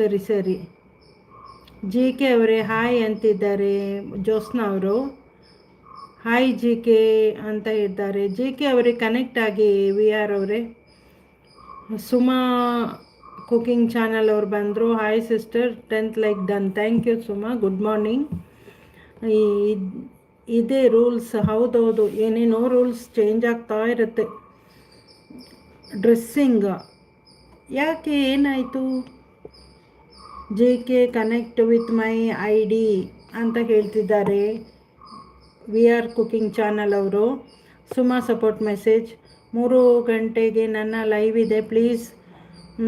ಸರಿ ಸರಿ. G K ಅವರೇ, ಹಾಯ್ ಅಂತಿದ್ದಾರೆ ಜ್ಯೋತ್ಸ್ನಾ ಅವರು. ಹಾಯ್ ಜಿ ಕೆ ಅಂತ ಇದ್ದಾರೆ. ಜಿ ಕೆ ಅವರೇ ಕನೆಕ್ಟ್ ಆಗಿ ವಿ ಆರ್ ಅವರೇ. ಸುಮಾ ಕುಕಿಂಗ್ ಚಾನಲ್ ಅವ್ರು ಬಂದರು. Hi sister tenth like done thank you Suma. Good morning ಇದೇ ರೂಲ್ಸ್ ಹೌದೌದು. ಏನೇನೋ ರೂಲ್ಸ್ ಚೇಂಜ್ ಆಗ್ತಾ ಇರುತ್ತೆ. ಡ್ರೆಸ್ಸಿಂಗ್ ಯಾಕೆ ಏನಾಯಿತು? J K connect with my I D ಅಂತ ಹೇಳ್ತಿದ್ದಾರೆ. ವಿ ಆರ್ ಕುಕಿಂಗ್ ಚಾನಲ್ ಅವರು. ಸುಮಾ ಸಪೋರ್ಟ್ ಮೆಸೇಜ್ ಮೂರು ಗಂಟೆಗೆ ನನ್ನ ಲೈವ್ ಇದೆ. ಪ್ಲೀಸ್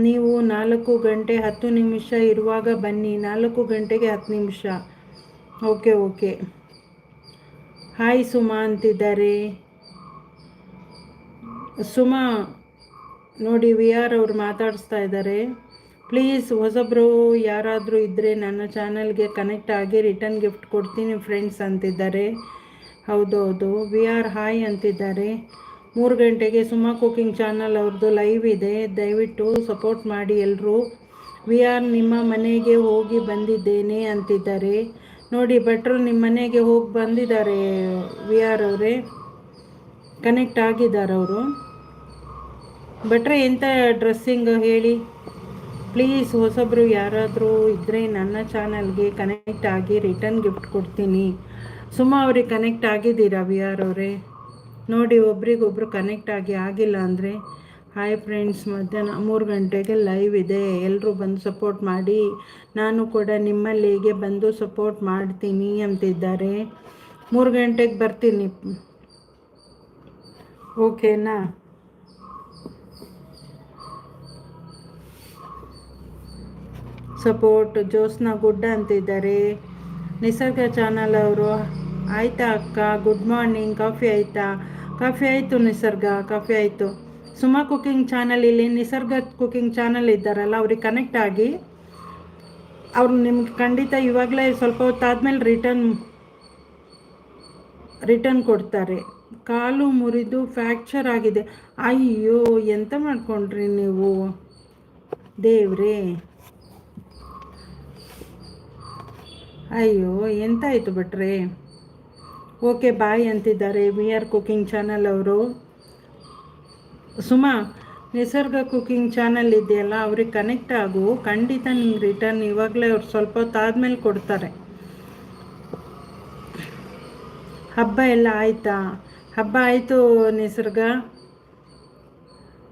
ನೀವು ನಾಲ್ಕು ಗಂಟೆ ಹತ್ತು ನಿಮಿಷ ಇರುವಾಗ ಬನ್ನಿ. ನಾಲ್ಕು ಗಂಟೆಗೆ ಹತ್ತು ನಿಮಿಷ. ಓಕೆ ಓಕೆ ಹಾಯ್ ಸುಮಾ ಅಂತಿದ್ದಾರೆ. ಸುಮಾ, ನೋಡಿ ವಿ ಆರ್ ಅವ್ರು ಮಾತಾಡಿಸ್ತಾ ಇದ್ದಾರೆ. ಪ್ಲೀಸ್ ಹೊಸಬ್ರು ಯಾರಾದರೂ ಇದ್ದರೆ ನನ್ನ ಚಾನಲ್ಗೆ ಕನೆಕ್ಟ್ ಆಗಿ ರಿಟರ್ನ್ ಗಿಫ್ಟ್ ಕೊಡ್ತೀನಿ ಫ್ರೆಂಡ್ಸ್ ಅಂತಿದ್ದಾರೆ. ಹೌದೌದು ಹೌದು ವಿ ಆರ್ ಹಾಯ್ ಅಂತಿದ್ದಾರೆ. ಮೂರು ಗಂಟೆಗೆ ಸುಮಾ ಕುಕಿಂಗ್ ಚಾನಲ್ ಅವ್ರದ್ದು ಲೈವ್ ಇದೆ. ದಯವಿಟ್ಟು ಸಪೋರ್ಟ್ ಮಾಡಿ ಎಲ್ಲರೂ ವಿ ಆರ್ ನಿಮ್ಮ ಮನೆಗೆ ಹೋಗಿ ಬಂದಿದ್ದೇನೆ ಅಂತಿದ್ದಾರೆ. ನೋಡಿ, ಭಟ್ರು ನಿಮ್ಮ ಮನೆಗೆ ಹೋಗಿ ಬಂದಿದ್ದಾರೆ ವಿ ಆರ್ ಅವರೇ. ಕನೆಕ್ಟ್ ಆಗಿದ್ದಾರೆ ಅವರು. ಭಟ್ರೆ ಎಂಥ ಡ್ರೆಸ್ಸಿಂಗ್ ಹೇಳಿ? ಪ್ಲೀಸ್ ಹೊಸೊಬ್ಬರು ಯಾರಾದರೂ ಇದ್ದರೆ ನನ್ನ ಚಾನಲ್ಗೆ ಕನೆಕ್ಟ್ ಆಗಿ ರಿಟರ್ನ್ ಗಿಫ್ಟ್ ಕೊಡ್ತೀನಿ. ಸುಮ್ಮ ಅವ್ರಿಗೆ ಕನೆಕ್ಟ್ ಆಗಿದ್ದೀರಾ ವಿ ಆರ್ ಅವರೇ? ನೋಡಿ, ಒಬ್ರಿಗೊಬ್ರು ಕನೆಕ್ಟ್ ಆಗಿ ಆಗಿಲ್ಲ ಅಂದರೆ ಹಾಯ್ ಫ್ರೆಂಡ್ಸ್ ಮಧ್ಯಾಹ್ನ ಮೂರು ಗಂಟೆಗೆ ಲೈವ್ ಇದೆ. ಎಲ್ಲರೂ ಬಂದು ಸಪೋರ್ಟ್ ಮಾಡಿ. ನಾನು ಕೂಡ ನಿಮ್ಮಲ್ಲಿಗೆ ಬಂದು ಸಪೋರ್ಟ್ ಮಾಡ್ತೀನಿ ಅಂತಿದ್ದಾರೆ. ಮೂರು ಗಂಟೆಗೆ ಬರ್ತೀನಿ. ಓಕೆನಾ? ಸಪೋರ್ಟ್, ಜೋಸ್ನ ಗುಡ್ಡ ಅಂತಿದ್ದಾರೆ. ನಿಸರ್ಗ ಚಾನಲ್ ಅವರು, ಆಯ್ತಾ ಅಕ್ಕ, ಗುಡ್ ಮಾರ್ನಿಂಗ್, ಕಾಫಿ ಆಯಿತಾ? ಕಾಫಿ ಆಯಿತು ನಿಸರ್ಗ, ಕಾಫಿ ಆಯಿತು. ಸುಮಾ ಕುಕಿಂಗ್ ಚಾನಲ್ ಇಲ್ಲಿ, ನಿಸರ್ಗ ಕುಕಿಂಗ್ ಚಾನಲ್ ಇದ್ದಾರಲ್ಲ, ಅವ್ರಿಗೆ ಕನೆಕ್ಟ್ ಆಗಿ ಅವ್ರು ನಿಮ್ಗೆ ಖಂಡಿತ ಇವಾಗಲೇ ಸ್ವಲ್ಪ ಹೊತ್ತಾದ್ಮೇಲೆ ರಿಟರ್ನ್ ರಿಟರ್ನ್ ಕೊಡ್ತಾರೆ. ಕಾಲು ಮುರಿದು ಫ್ರ್ಯಾಕ್ಚರ್ ಆಗಿದೆ. ಅಯ್ಯೋ, ಎಂತ ಮಾಡ್ಕೊಂಡ್ರಿ ನೀವು? ದೇವ್ರೇ. ಅಯ್ಯೋ, ಎಂತಾಯಿತು ಬಿಟ್ರೆ ಓಕೆ, ಬಾಯ್ ಅಂತಿದ್ದಾರೆ. ವಿ ಆರ್ ಕುಕಿಂಗ್ ಚಾನಲ್ ಅವರು. ಸುಮಾ, ನಿಸರ್ಗ ಕುಕಿಂಗ್ ಚಾನಲ್ ಇದೆಯಲ್ಲ, ಅವ್ರಿಗೆ ಕನೆಕ್ಟ್ ಆಗು. ಖಂಡಿತ ನಿಮ್ಗೆ ರಿಟರ್ನ್ ಇವಾಗಲೇ ಅವ್ರು ಸ್ವಲ್ಪ ಹೊತ್ತಾದ್ಮೇಲೆ ಕೊಡ್ತಾರೆ. ಹಬ್ಬ ಎಲ್ಲ ಆಯಿತಾ? ಹಬ್ಬ ಆಯಿತು ನಿಸರ್ಗ.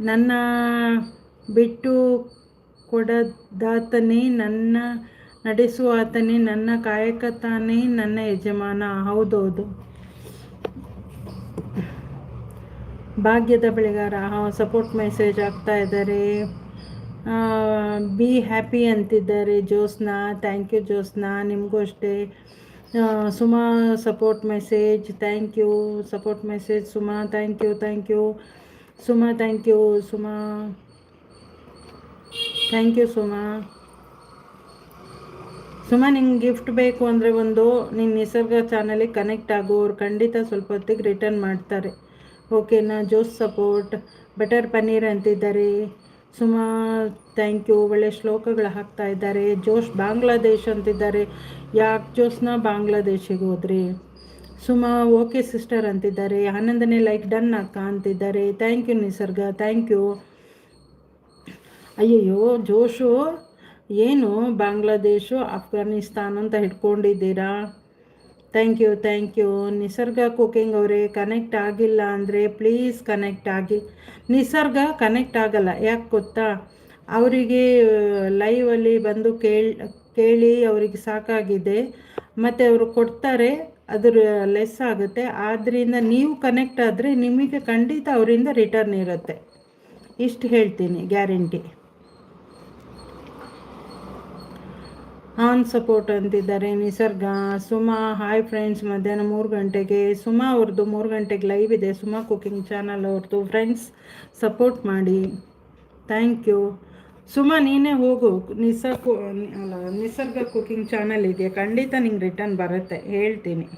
ನನ್ನ ಬಿಟ್ಟು ಕೊಡದಾತನೇ ನನ್ನ ನಡೆಸುವ ಆತನೇ ನನ್ನ ಕಾಯಕ ತಾನೇ ನನ್ನ ಯಜಮಾನ. ಹೌದೌದು. ಭಾಗ್ಯದ ಬೆಳೆಗಾರ ಸಪೋರ್ಟ್ ಮೆಸೇಜ್ ಆಗ್ತಾ ಇದ್ದಾರೆ. ಬಿ ಹ್ಯಾಪಿ ಅಂತಿದ್ದಾರೆ ಜೋಸ್ನಾ. Thank you Josna. ನಿಮಗೂ ಅಷ್ಟೇ. Suma support message thank you support message Suma thank you thank you Suma thank you Suma. Thank you Suma. ಸುಮ್ಮ ನಿಮ್ಗೆ ಗಿಫ್ಟ್ ಬೇಕು ಅಂದರೆ ಒಂದು ನಿನ್ನ ನಿಸರ್ಗ ಚಾನಲಿಗೆ ಕನೆಕ್ಟ್ ಆಗೋರು ಖಂಡಿತ ಸ್ವಲ್ಪ ಹೊತ್ತಿಗೆ ರಿಟರ್ನ್ ಮಾಡ್ತಾರೆ. ಓಕೆನಾ ಜೋಸ್ ಸಪೋರ್ಟ್ ಬಟರ್ ಪನ್ನೀರ್ ಅಂತಿದ್ದಾರೆ. ಸುಮಾ ಥ್ಯಾಂಕ್ ಯು ಒಳ್ಳೆ ಶ್ಲೋಕಗಳು ಹಾಕ್ತಾ ಇದ್ದಾರೆ. ಜೋಶ್ ಬಾಂಗ್ಲಾದೇಶ್ ಅಂತಿದ್ದಾರೆ. ಯಾಕೆ ಜೋಸ್ನ ಬಾಂಗ್ಲಾದೇಶಿಗೆ ಹೋದ್ರಿ? ಸುಮಾ ಓಕೆ ಸಿಸ್ಟರ್ ಅಂತಿದ್ದಾರೆ. ಆನಂದನೇ ಲೈಕ್ ಡನ್ ಅಕ್ಕ ಅಂತಿದ್ದಾರೆ. Thank you Nisarga. Thank you ಅಯ್ಯಯ್ಯೋ, ಜೋಶು ಏನು ಬಾಂಗ್ಲಾದೇಶು ಅಫ್ಘಾನಿಸ್ತಾನ್ ಅಂತ ಹಿಡ್ಕೊಂಡಿದ್ದೀರಾ? Thank you thank you Nisarga cooking ಅವರೇ ಕನೆಕ್ಟ್ ಆಗಿಲ್ಲ ಅಂದರೆ ಪ್ಲೀಸ್ ಕನೆಕ್ಟ್ ಆಗಿ. ನಿಸರ್ಗ ಕನೆಕ್ಟ್ ಆಗಲ್ಲ, ಯಾಕೆ ಗೊತ್ತಾ? ಅವರಿಗೆ ಲೈವಲ್ಲಿ ಬಂದು ಕೇಳಿ ಕೇಳಿ ಅವರಿಗೆ ಸಾಕಾಗಿದೆ. ಮತ್ತು ಅವರು ಕೊಡ್ತಾರೆ, ಅದ್ರ ಲೆಸ್ ಆಗುತ್ತೆ. ಆದ್ದರಿಂದ ನೀವು ಕನೆಕ್ಟ್ ಆದರೆ ನಿಮಗೆ ಖಂಡಿತ ಅವರಿಂದ ರಿಟರ್ನ್ ಇರುತ್ತೆ. ಇಷ್ಟು ಹೇಳ್ತೀನಿ ಗ್ಯಾರಂಟಿ ಆನ್ ಸಪೋರ್ಟ್ ಅಂತಿದ್ದಾರೆ. ನಿಸರ್ಗ, ಸುಮಾ ಹಾಯ್ ಫ್ರೆಂಡ್ಸ್ ಮಧ್ಯಾಹ್ನ ಮೂರು ಗಂಟೆಗೆ. ಸುಮಾ ಅವ್ರದ್ದು ಮೂರು ಗಂಟೆಗೆ ಲೈವ್ ಇದೆ. ಸುಮಾ ಕುಕಿಂಗ್ ಚಾನಲ್ ಅವ್ರದ್ದು. ಫ್ರೆಂಡ್ಸ್ ಸಪೋರ್ಟ್ ಮಾಡಿ. ಥ್ಯಾಂಕ್ ಯು ಸುಮಾ, ನೀನೇ ಹೋಗು. ನಿಸ ಅಲ್ಲ, ನಿಸರ್ಗ ಕುಕಿಂಗ್ ಚಾನಲ್ ಇದೆಯಾ? ಖಂಡಿತ ನಿಂಗೆ ರಿಟರ್ನ್ ಬರುತ್ತೆ. ಹೇಳ್ತೀನಿ.